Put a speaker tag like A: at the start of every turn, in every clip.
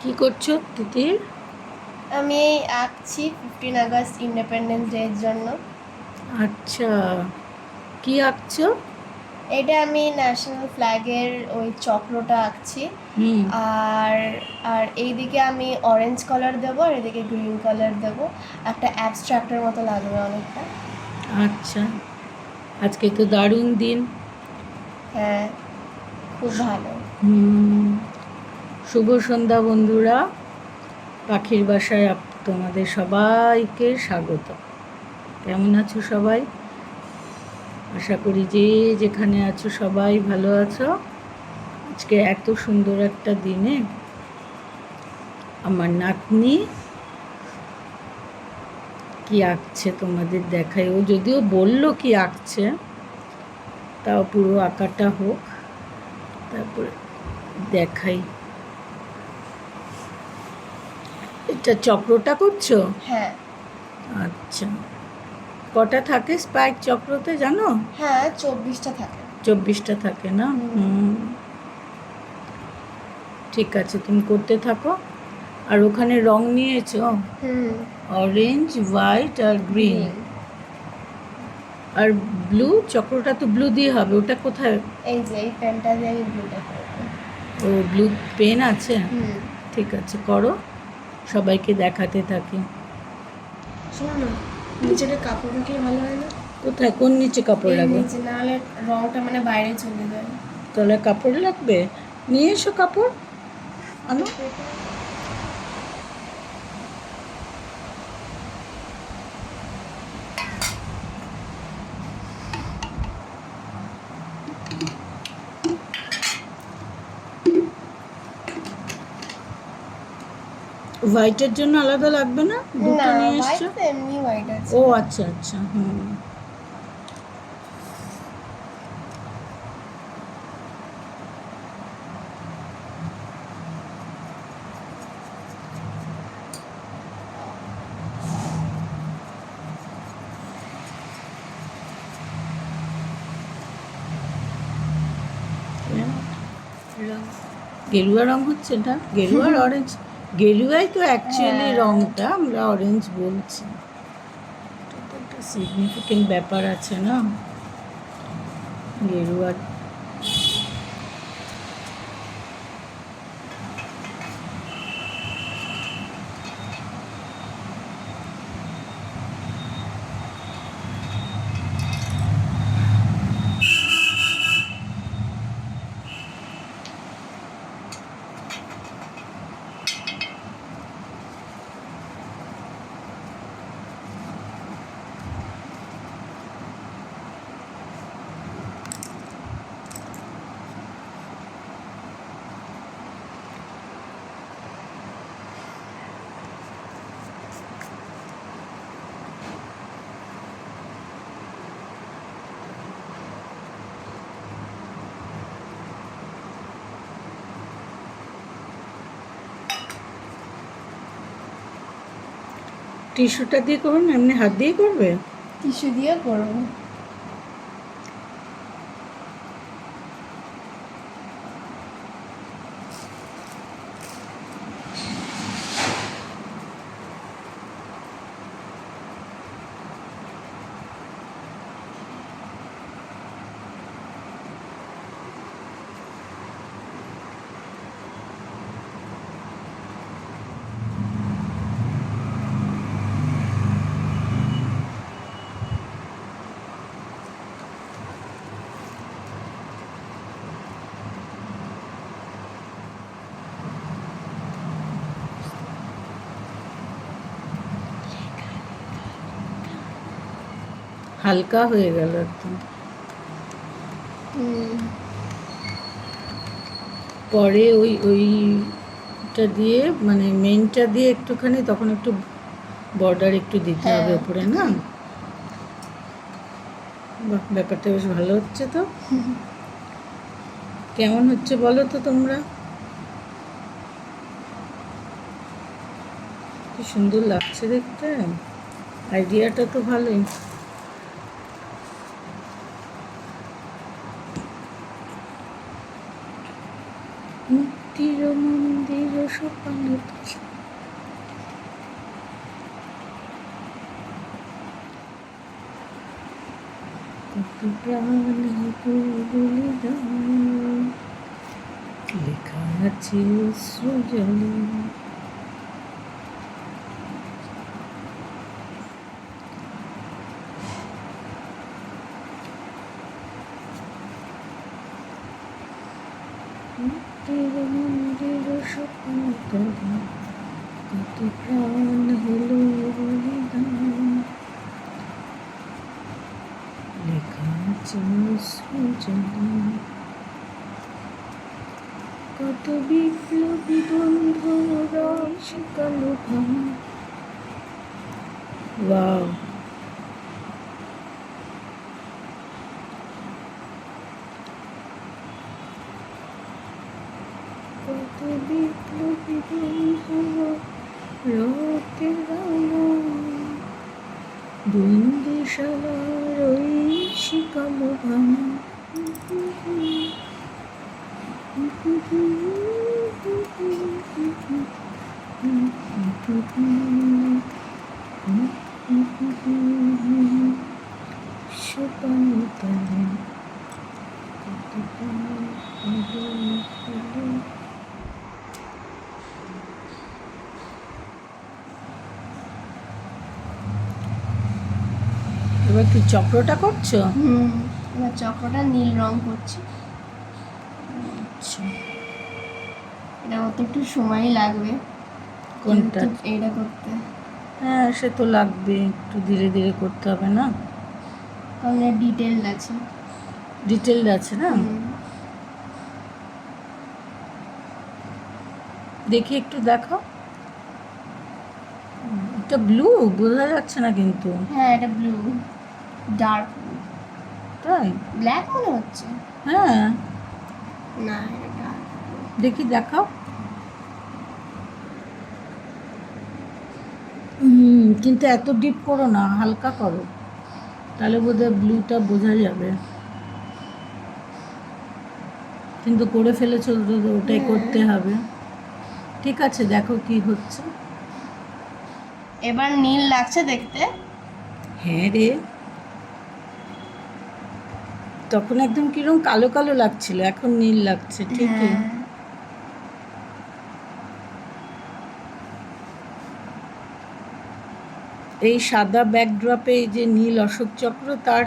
A: কি করছ তিতির
B: আমি আঁকছি ফিফটিন আগস্ট ইন্ডিপেন্ডেন্স ডে এর জন্য।
A: আচ্ছা কি আঁকছো?
B: এটা আমি ন্যাশনাল ফ্ল্যাগের ওই চক্রটা আঁকছি। আর আর এইদিকে আমি অরেঞ্জ কালার দেবো আর এদিকে গ্রিন কালার দেবো। একটা অ্যাবস্ট্রাক্টের মতো লাগবে অনেকটা।
A: আচ্ছা আজকে তো দারুণ দিন।
B: হ্যাঁ খুব ভালো।
A: হুম। শুভ সন্ধ্যা বন্ধুরা। পাখির বাসায় তোমাদের সবাইকে স্বাগত। কেমন আছো সবাই? আশা করি যে যেখানে আছো সবাই ভালো আছো। আজকে এত সুন্দর একটা দিনে আমার নাতনি কি আঁকছে তোমাদের দেখাই। ও যদিও বলল কি আঁকছে, তাও পুরো আঁকাটা হোক, তারপরে দেখাই। এটা চক্রটা করছ?
B: হ্যাঁ।
A: আচ্ছা। কটা থাকে স্পাইক চক্রতে জানো?
B: হ্যাঁ চব্বিশটা থাকে।
A: চব্বিশটা থাকে না? হুম। ঠিক আছে তুমি করতে থাকো। আর ওখানে রং নিয়েছো?
B: হুম।
A: অরেঞ্জ হোয়াইট আর গ্রিন আর ব্লু চক্রটা তো ব্লু দিয়ে হবে। ওটা কোথায়?
B: এই যে এই পেনটা দিয়ে ব্লুটা
A: ও ব্লু পেন আছে? ঠিক আছে করো। সবাইকে দেখাতে থাকে।
B: শোনো না নিচেটা কাপড় কি ভালো হয় না?
A: কোথায়? কোন নিচে কাপড় লাগবে
B: নিচে নাহলে রংটা মানে বাইরে চলে যায়।
A: তাহলে কাপড় লাগবে? নিয়ে এসো কাপড়। আনো। হোয়াইটের জন্য আলাদা লাগবে না? দুটো নিয়ে এসছো?
B: এমনি হোয়াইট আছে।
A: ও আচ্ছা আচ্ছা হুম। গেরুয়া রং হচ্ছে এটা গেরুয়া আর অরেঞ্জ গেরুয়াই তো অ্যাকচুয়ালি
B: রঙটা
A: রংটা আমরা অরেঞ্জ বলছি। একটা সিগনিফিকেন্ট ব্যাপার আছে না? গেরুয়ার টিস্যুটা দিয়ে করবেন এমনি হাত দিয়ে করবে?
B: টিস্যু দিয়ে করব।
A: হালকা হয়ে গেল একদম। পরে ওই ওইটা দিয়ে মানে মেনটা দিয়ে একটুখানি তখন একটু বর্ডার একটু দিতে
B: হ্যাঁ।
A: হবে উপরে না? ব্যাপারটা বেশ ভালো হচ্ছে তো। কেমন হচ্ছে বলো তো তোমরা? কি সুন্দর লাগছে দেখতে। আইডিয়াটা তো ভালোই মুক্তির মন্দির সোপান কত প্রাণ বলিদান লেখা আছে সৃজনী মুক্তির মন্দির স্বপ্ন তবে কত প্রাণ হলো বলিদান লেখা সৃজনী কত বিপ্লবী বন্ধুরা শিকালো ভাঙ ওয়াও কত বিপ্লবী বন্ধুরা রক্তের রাঙা বন্দিশালার ওই শিকালো ভাঙা সোপানো তলে কত প্রাণ হলো হলো এবার কি চক্রটা করছ?
B: হুম এবার চক্রটা নীল রং করছি।
A: আচ্ছা।
B: এটা অত একটু সময় লাগবে।
A: কোনটা?
B: এইটা করতে।
A: হ্যাঁ সে তো লাগবে একটু ধীরে ধীরে করতে হবে না?
B: কারণ এর ডিটেল আছে।
A: ডিটেলড আছে না? দেখি একটু দেখো। এটা ব্লু বোঝা যাচ্ছে না কিন্তু।
B: হ্যাঁ এটা ব্লু ডার্ক
A: তাই?
B: ব্ল্যাক মনে হচ্ছে।
A: হ্যাঁ।
B: না এটা
A: দেখি দেখাও হুম কিন্তু এত ডিপ করো না হালকা করো। তাহলে বোধহয় ব্লুটা বোঝা যাবে। কিন্তু করে ফেলেছো তো তো ওটাই করতে হবে। ঠিক আছে দেখো কি হচ্ছে।
B: এবার নীল লাগছে দেখতে।
A: হ্যাঁ রে। তখন একদম কিরম কালো কালো লাগছিল এখন নীল লাগছে ঠিকই। এই সাদা ব্যাকড্রপে এই যে নীল অশোক চক্র তার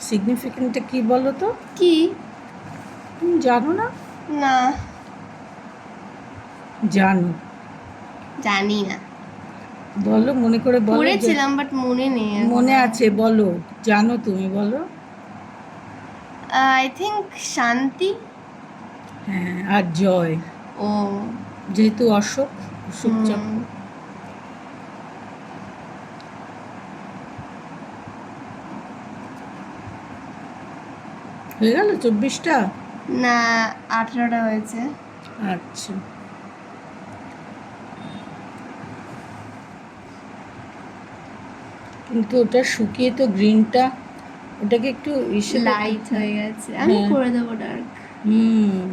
A: সিগনিফিকেন্টটা কি বলো তো?
B: কি?
A: তুমি জানো না?
B: না।
A: জানো।
B: জানি না।
A: বলো মনে করে বলো
B: পড়েছিলাম বাট মনে নেই
A: মনে আছে বলো। জানো তুমি বলো।
B: আই থিঙ্ক শান্তি।
A: হ্যাঁ আর জয়।
B: ও।
A: যেহেতু অশোক অশোক চক্র। হয়ে গেল চব্বিশটা?
B: না আঠেরোটা হয়েছে।
A: আচ্ছা। কিন্তু ওটা শুকিয়ে তো গ্রিনটা ওটাকে একটু
B: লাইট হয়ে গেছে। আমি
A: হ্যাঁ।
B: করে দেবো ডার্ক
A: হুম।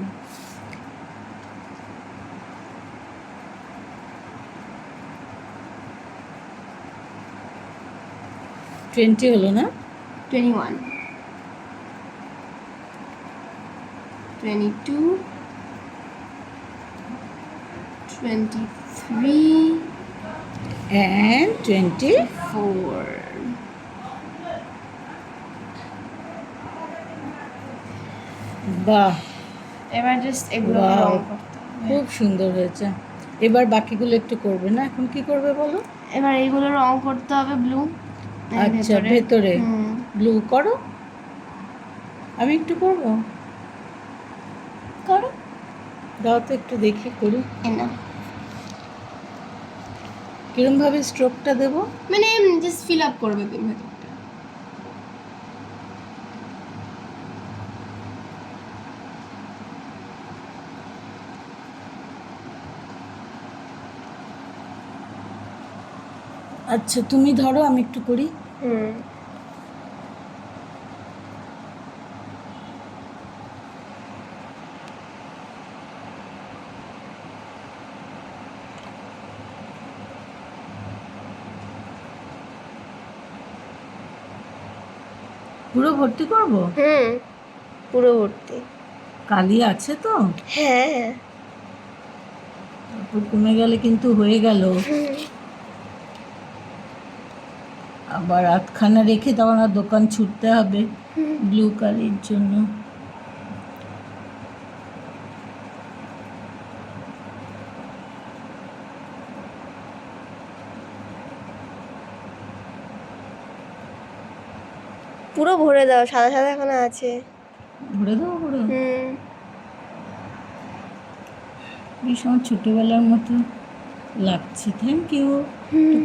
A: টোয়েন্টি হলো না?
B: Twenty one twenty two twenty three
A: and twenty
B: four
A: বাহ
B: এবার জাস্ট এগুলো
A: খুব সুন্দর হয়েছে। এবার বাকিগুলো একটু করবে না? এখন কি করবে বলো?
B: এবার এইগুলো রং করতে হবে ব্লু।
A: আচ্ছা ভেতরে। ব্লু করো। আমি একটু করব?
B: করো।
A: দাও তো একটু দেখি করি। কিরম ভাবে স্ট্রোকটা দেবো?
B: মানে জাস্ট ফিল আপ করবে তুমি
A: আচ্ছা তুমি ধরো আমি একটু করি।
B: হুম
A: পুরো ভর্তি করব?
B: হুম পুরো ভর্তি।
A: কালি আছে তো?
B: হ্যাঁ
A: তারপর কমে গেলে কিন্তু হয়ে গেল। আবার আধখানা রেখে তখন আর দোকান ছুটতে হবে ব্লু কালির জন্য।
B: ভরে দাও সাদা সাদা এখনও আছে।
A: ভরে দেবো পুরো
B: হুম।
A: আমার ছোটোবেলার মতো লাগছে। থ্যাংক ইউ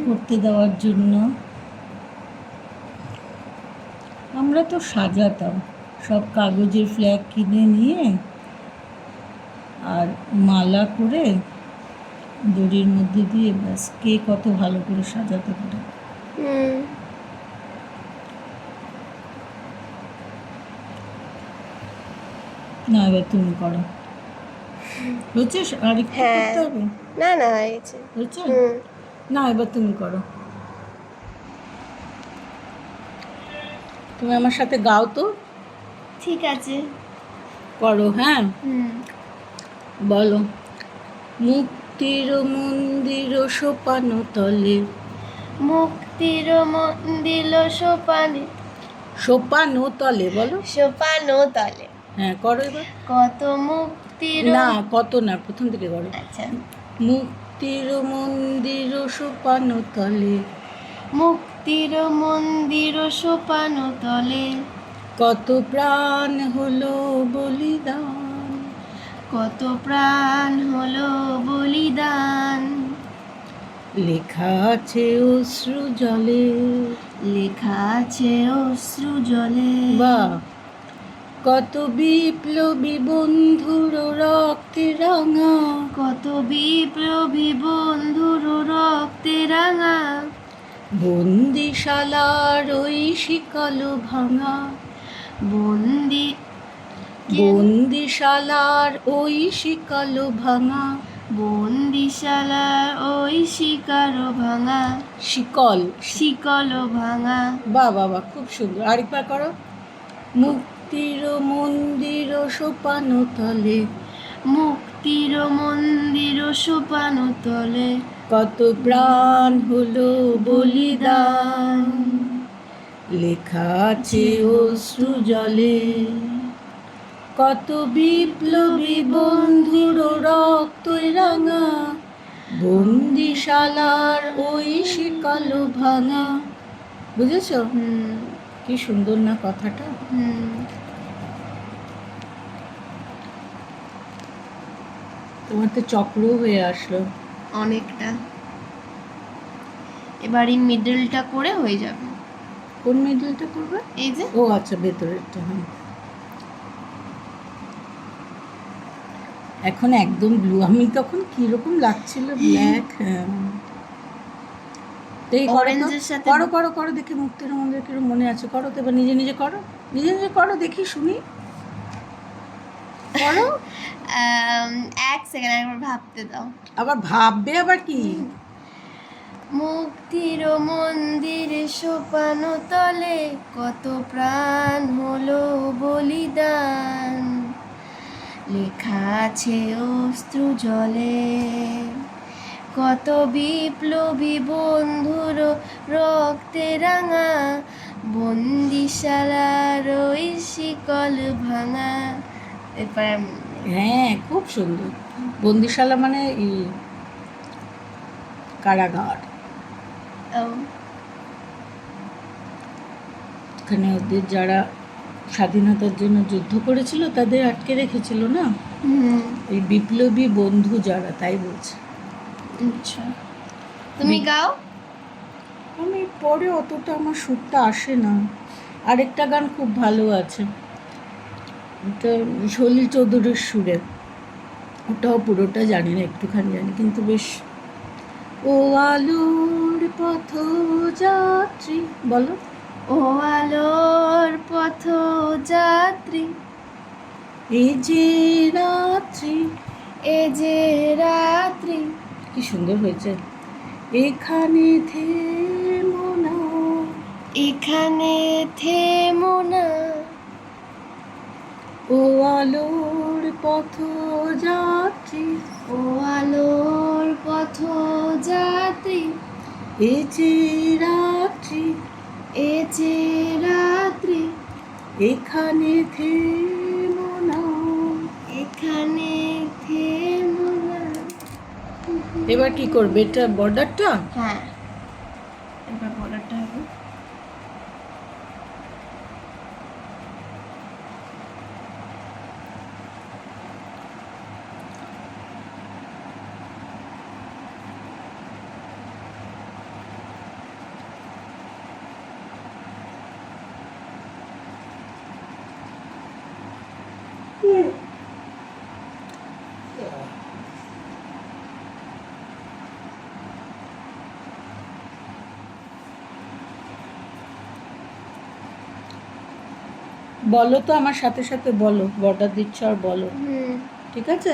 A: করতে দেওয়ার জন্য। আমরা তো সাজাতাম। সব কাগজের ফ্ল্যাগ কিনে নিয়ে আর মালা করে দড়ির মধ্যে দিয়ে ব্যাস কে কত ভালো করে সাজাতে পারে
B: হুম
A: না এবার তুমি করো। হয়েছে আর একটু
B: হ্যাঁ।
A: করতে হবে?
B: না না হয়ে
A: হয়েছে
B: হুম।
A: না এবার তুমি করো। তুমি আমার সাথে গাও তো?
B: ঠিক আছে।
A: করো হ্যাঁ?
B: হুম।
A: বলো। মুক্তির মন্দির সোপানো তলে।
B: মুক্তির মন্দির সোপানে
A: সোপানো তলে বলো।
B: সোপানো তলে।
A: হ্যাঁ করো এবার।
B: কত মুক্তির
A: না কত না প্রথম থেকে করো।
B: আচ্ছা।
A: মুক্তির মন্দির সোপানো তলে।
B: মুক্তির মন্দির সোপানো তলে।
A: কত প্রাণ হলো বলিদান।
B: কত প্রাণ হলো বলিদান।
A: লেখা আছে অশ্রু জলে।
B: লেখা আছে অশ্রু জলে।
A: বা কত বিপ্লবী বন্ধুর রক্তে রাঙা।
B: কত বিপ্লবী বন্ধুর রক্তে রাঙা।
A: বন্দিশালার ওই শিকল ভাঙা।
B: বন্দি?
A: বন্দিশালার ওই শিকল ভাঙা।
B: বন্দিশালার ওই শিকার ভাঙা।
A: শিকল।
B: শিকল ভাঙা।
A: বা বাবা খুব সুন্দর। আরেকবার করো। মুক্তির মন্দির সোপানো তলে
B: মুক্তির মন্দির সোপানো তলে।
A: কত প্রাণ হলো বলিদান লেখা আছে অশ্রু জলে। কত বিপ্লবী বন্ধুর রক্ত রাঙা বন্দিশালার ওই শিকল ভাঙা। বুঝেছ?
B: হুম।
A: কি সুন্দর না কথাটা?
B: হুম।
A: তোমার তো চক্র হয়ে আসলো।
B: অনেকটা। এবার এই মিডলটা করে হয়ে যাবে।
A: কোন মিডলটা করবে?
B: এই যে।
A: ও আচ্ছা ভেতরেরটা হ্যাঁ। এখন একদম ব্লু আমি তখন কীরকম লাগছিল ব্ল্যাক হ্যাঁ। করো করো করো দেখি মুক্তির মন্দির কীরকম মনে আছে। করো তো এবার নিজে নিজে করো। নিজে নিজে করো দেখি শুনি। করো
B: এক সেকেন্ড একবার ভাবতে দাও।
A: আবার ভাববে আবার কি?
B: মুক্তির মন্দির সোপানো তলে কত প্রাণ হলো বলিদান। লেখা আছে অস্ত্রু জলে। কত বিপ্লবী বন্ধুর রক্তে রাঙা বন্দিশালার ওই শিকল ভাঙা।
A: হ্যাঁ খুব সুন্দর। বন্দিশালা মানে কারাগার।
B: ও,
A: এখানে ওদের যারা স্বাধীনতার জন্য যুদ্ধ করেছিল তাদের আটকে রেখেছিল না? এই বিপ্লবী বন্ধু যারা তাই বলছে।
B: আচ্ছা। তুমি গাও?
A: আমি পরে অতটা আমার সুরটা আসে না। আরেকটা গান খুব ভালো আছে। ওটা সলিল চৌধুরীর সুরে। ওটাও পুরোটা জানি না একটুখানি জানি কিন্তু বেশ। ও আলোর পথ যাত্রী বলো।
B: ও আলোর পথ যাত্রী
A: এই যে রাত্রি।
B: এ যে রাত্রি।
A: কি সুন্দর হয়েছে। এখানে থেমো না।
B: এখানে থেমো না।
A: ও আলোর পথ যাত্রী
B: ও আলোর পথ যাত্রী
A: এ যে রাত্রি।
B: এ যে রাত্রি।
A: এখানে থেমো না।
B: এখানে থেমো না।
A: এবার কি করবে? এটা বর্ডারটা
B: হ্যাঁ এবার বর্ডারটা হবে
A: বলো তো আমার সাথে সাথে বলো বর্ডার দিচ্ছ আর বলো।
B: হুম।
A: ঠিক আছে?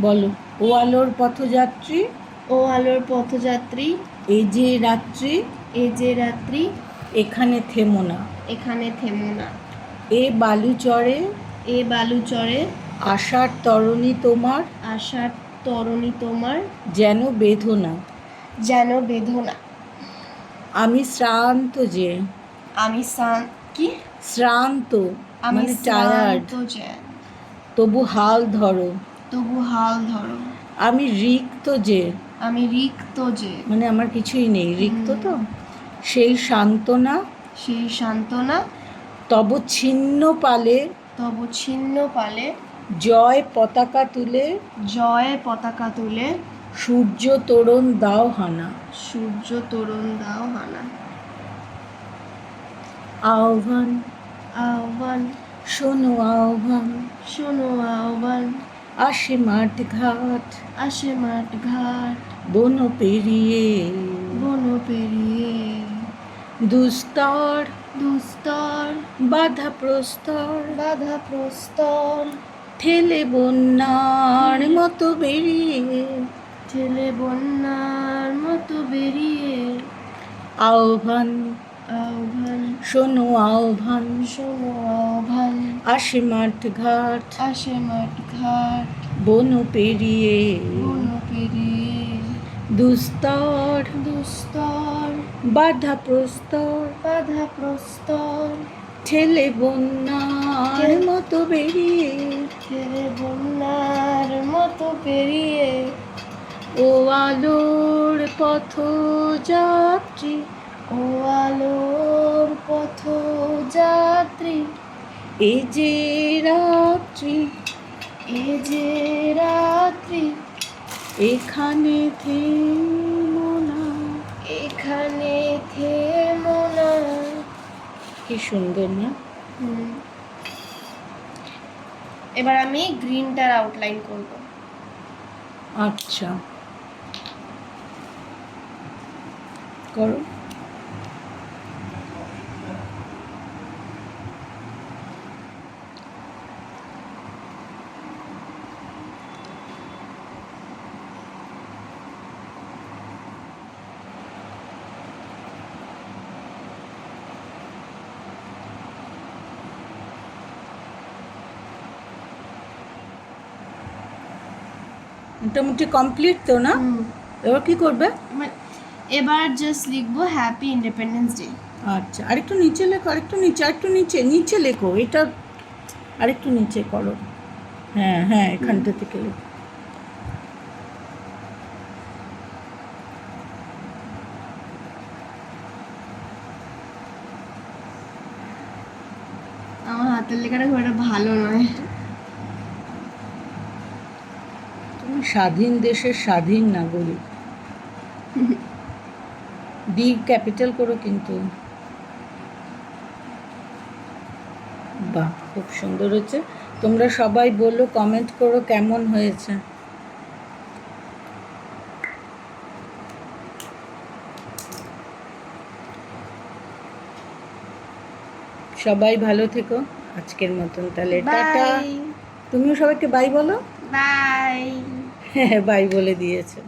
A: বলো ও আলোর পথযাত্রী?
B: ও আলোর পথযাত্রী।
A: এই যে রাত্রি?
B: এ যে রাত্রি।
A: এখানে থেমো না।
B: এখানে থেমো না।
A: এ বালুচরে
B: এ বালুচরে
A: আশার তরণী তোমার?
B: আশার তরণী তোমার।
A: যেন বেদনা
B: যেন বেদনা
A: আমি শ্রান্ত যে।
B: আমি সান কি?
A: শ্রান্ত
B: আমি
A: মানে টায়ার্ড তবু হাল ধরো।
B: তবু হাল ধরো।
A: আমি রিক্ত যে।
B: আমি রিক্ত যে।
A: মানে আমার কিছুই নেই। রিক্ত তো? সেই সান্ত্বনা।
B: সেই সান্ত্বনা।
A: তব ছিন্ন পালে।
B: তব ছিন্ন পালে।
A: জয় পতাকা তুলে।
B: জয় পতাকা তুলে।
A: সূর্য তোরণ দাও হানা।
B: সূর্য তোরণ দাও হানা।
A: আহ্বান
B: আহ্বান
A: শোনো আহ্বান
B: শোনো আহ্বান।
A: আসে মাঠ ঘাট
B: আসে মাঠ ঘাট।
A: বন পেরিয়ে
B: বন পেরিয়ে।
A: দুস্তর
B: দুস্তর।
A: বাধা প্রস্তর
B: বাধা প্রস্তর।
A: ঠেলে বন্যার মতো বেরিয়ে।
B: ছেলে বন্যার মতো বেরিয়ে।
A: আহ্বান
B: আহ্বান
A: শোনো আহ্বান
B: শোনো আহ্বান।
A: আসে মাঠ ঘাট
B: আসে মাঠ ঘাট।
A: বন পেরিয়ে
B: বন পেরিয়ে।
A: দুস্তর
B: দুস্তর।
A: বাধা প্রস্তর
B: বাধা প্রস্তর।
A: ঠেলে বন্যার মতো বেরিয়ে।
B: ছেলে বন্যার মতো পেরিয়ে।
A: ও আলোর পথ যাত্রী
B: ও আলোর পথ যাত্রী
A: এ যে রাত্রি
B: এ যে রাত্রি
A: এখানে থেমো না।
B: এখানে থেমো না।
A: কি সুন্দর না।
B: এবার আমি গ্রিনটার আউটলাইন করব।
A: আচ্ছা। করো। মোটামুটি কমপ্লিট তো না? এবার কি করবে?
B: এবার- এবার জাস্ট লিখব হ্যাপি ইন্ডিপেন্ডেন্স ডে
A: আচ্ছা আরেকটু নিচে লেখো আরেকটু নিচে আরেকটু নিচে নিচে লেখো এটা আরেকটু নিচে করো। হ্যাঁ হ্যাঁ এখানটা থেকে লেখো
B: আমার হাতের লেখাটা খুব একটা ভালো নয়
A: তুমি স্বাধীন দেশের স্বাধীন নাগরিক। ডি ক্যাপিটাল করো কিন্তু। বাহ খুব সুন্দর হচ্ছে তোমরা সবাই বলো কমেন্ট করো কেমন হয়েছে। সবাই ভালো থেকো আজকের মতন তাহলে টাটা। তুমিও সবাইকে বাই বলো।
B: বাই
A: বাই বলে দিয়েছে।